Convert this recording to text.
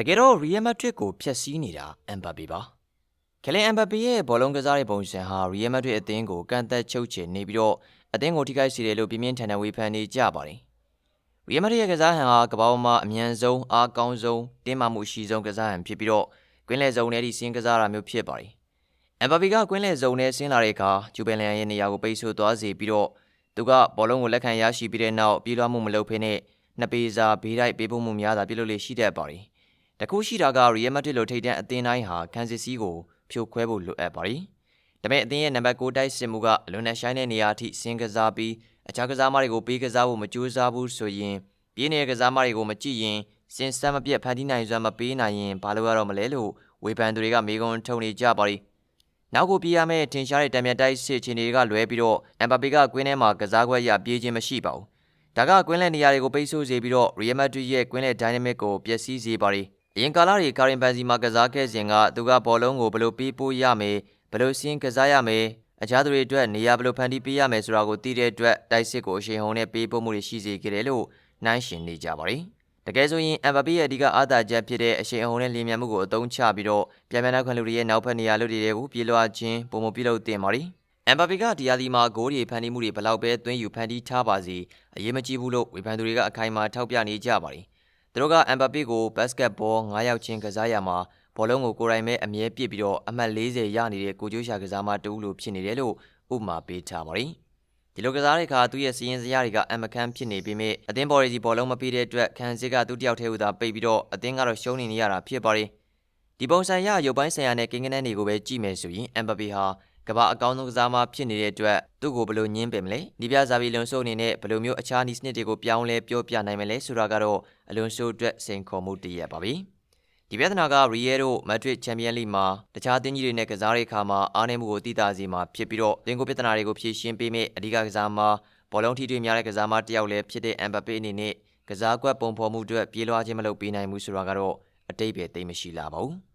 တကယ်တော့ Real Madrid ကိုဖျက်ဆီးနေတာအမ်ဘပေပါကလင်အမ်ဘပေရဲ့ဘောလုံးကစားတဲ့ပုံစံဟာ Real Madrid အသင်းကိုကန့်သက်ချုပ်ချယ်နေပြီးတော့အသင်းကိုထိခိုက်စေတယ်လို့ပြင်းပြင်းထန်ထန်ဝေဖန်နေကြပါတယ် Real Madrid ရဲ့ကစားဟန်ဟာကမ္ဘာပေါ်မှာအမြန်ဆုံးအားကောင်းဆုံးတင်းမာမှုအရှိဆုံးကစားဟန်ဖြစ်ပြီးတော့ကွင်းလယ်စုံထဲထိဆင်းကစားတာမျိုးဖြစ်ပါတယ်အမ်ဘပေကကွင်းလယ်စုံထဲဆင်းလာတဲ့အခါဂျူဘယ်လန်ရဲ့နေရာကိုပိတ်ဆို့သွားစေပြီးတော့သူကဘောလုံးကိုလက်ခံရရှိပြီးတဲ့နောက်ပြေးလွှားမှုမလုပ်ဘဲနဲ့နှစ်ပေစာဘေးတိုက်ပေးဖို့မှုများတာပြုလုပ်လေရှိတတ်ပါတယ် တခုရှိတာက Real Madrid လိုထိပ်တန်းအသင်းတိုင်းဟာကန်စစ်စီကိုဖြိုခွဲဖို့လိုအပ်ပါတယ်ဒါပေမဲ့အသင်းရဲ့နံပါတ်6တိုက်စစ်မှုကအလွန်နဲ့ရှိုင်းတဲ့နေရာအထိဆင်းကစားပြီးအခြားကစားမတွေကိုပေးကစားဖို့မကြိုးစားဘူးဆိုရင်ပြင်းနေတဲ့ကစားမတွေကိုမကြည့်ရင်စင်စမ်းမပြတ်ဖန်တီးနိုင်စွမ်းမပေးနိုင်ရင်ဘာလို့ရတော့မလဲလို့ဝေဖန်သူတွေကမေးခွန်းထုတ်နေကြပါတယ်နောက်ကိုပြေးရမယ့်ထင်ရှားတဲ့တံမြတ်တိုက်စစ်ချင်တွေကလွဲပြီးတော့အမ်ဘာပေကကွင်းထဲမှာကစားခွက်ရပြေးခြင်းမရှိပါဘူး။ဒါကကွင်းလယ်နေရာတွေကိုပိတ်ဆို့စေပြီးတော့ Real Madrid ရဲ့ကွင်းလယ် dynamic ကိုပျက်စီးစေပါတယ်။ အရင်ကာလတွေကာရင်ဘန်စီမှာကစားခဲ့စဉ်ကသူကဘောလုံးကိုဘယ်လိုပေးပို့ရမယ်ဘယ်လိုစင်းကစားရမယ်အခြားသူတွေအတွက်နေရာဘယ်လိုဖန်တီးပေးရမယ်ဆိုတာကိုသိတဲ့အတွက်တိုက်စစ်ကိုအရှိန်ဟုန်နဲ့ပေးပို့မှုတွေရှိစေခဲ့တယ်လို့နှိုင်းရှင်နေကြပါတယ်။တကယ်ဆိုရင်အမ်ဘာပေရဲ့အဓိကအားသာချက်ဖြစ်တဲ့အရှိန်အဟုန်နဲ့လျင်မြန်မှုကိုအသုံးချပြီးတော့ပြန်ပြန်နောက်ခံလူတွေရဲ့နောက်ဖက်နေရာလူတွေကိုပြေးလွှားခြင်းပုံမပြုလုပ်တင်ပါရီအမ်ဘာပေကဒီယာဒီမှာဂိုးတွေဖန်တီးမှုတွေဘလောက်ပဲသွင်းယူဖန်တီးထားပါစေအရေးမကြီးဘူးလို့ဝေဖန်သူတွေကအခိုင်အမာထောက်ပြနေကြပါရီ သူတို့ကအမ်ဘာပေကိုဘတ်စကတ်ဘော9ယောက်ချင်းကစားရမှာဘောလုံးကိုကိုယ်တိုင်ပဲအမြဲပစ်ပြီးတော့အမှတ်40ရနေတဲ့ကိုကျိုးရှာကစားမတူလို့ဖြစ်နေတယ်လို့ဥပမာပေးထားပါရီဒီလိုကစားတဲ့အခါသူ့ရဲ့စီရင်စရာတွေကအမခန်းဖြစ်နေပြီးမြဲအသင်းဘော်ရီစီဘောလုံးမပေးတဲ့အတွက်ခန်းစစ်ကသူ့တယောက်တည်းဟူသာပိတ်ပြီးတော့အသင်းကတော့ရှုံးနေနေရတာဖြစ်ပါတယ်ဒီပုံစံရရုပ်ပိုင်းဆိုင်ရာနဲ့ကိန်းဂဏန်းတွေကိုပဲကြည့်မယ်ဆိုရင်အမ်ဘပေဟာ ကမ္ဘာအကောင်းဆုံးကစားမဖြစ်နေတဲ့အတွက်သူ့ကိုဘယ်လိုညင်းပင်မလဲဒီပြဇာဘီလွန်ဆိုအနေနဲ့ဘယ်လိုမျိုးအခြားနီးစနစ်တွေကိုပြောင်းလဲပြောပြနိုင်မလဲဆိုတာကတော့အလွန်ဆိုအတွက်စိန်ခေါ်မှုတည်းရပါပြီ။ဒီပြဿနာကရီယဲတို့မက်ဒရစ်ချန်ပီယံလိမှာတခြားအသင်းကြီးတွေနဲ့ကစားတဲ့အခါမှာအားနည်းမှုကိုသိသာစေမှာဖြစ်ပြီးတော့သင်ကိုပြဿနာတွေကိုဖြေရှင်းပေးမယ့်အဓိကကစားမှာဘောလုံးထိတွေ့များတဲ့ကစားမတစ်ယောက်လည်းဖြစ်တဲ့အမ်ဘပေအနေနဲ့ကစားကွက်ပုံဖော်မှုအတွက်ပြေးလွှားခြင်းမလုပ်ပေးနိုင်ဘူးဆိုတာကတော့အတိတ်ပဲသိမရှိလာပါဘူး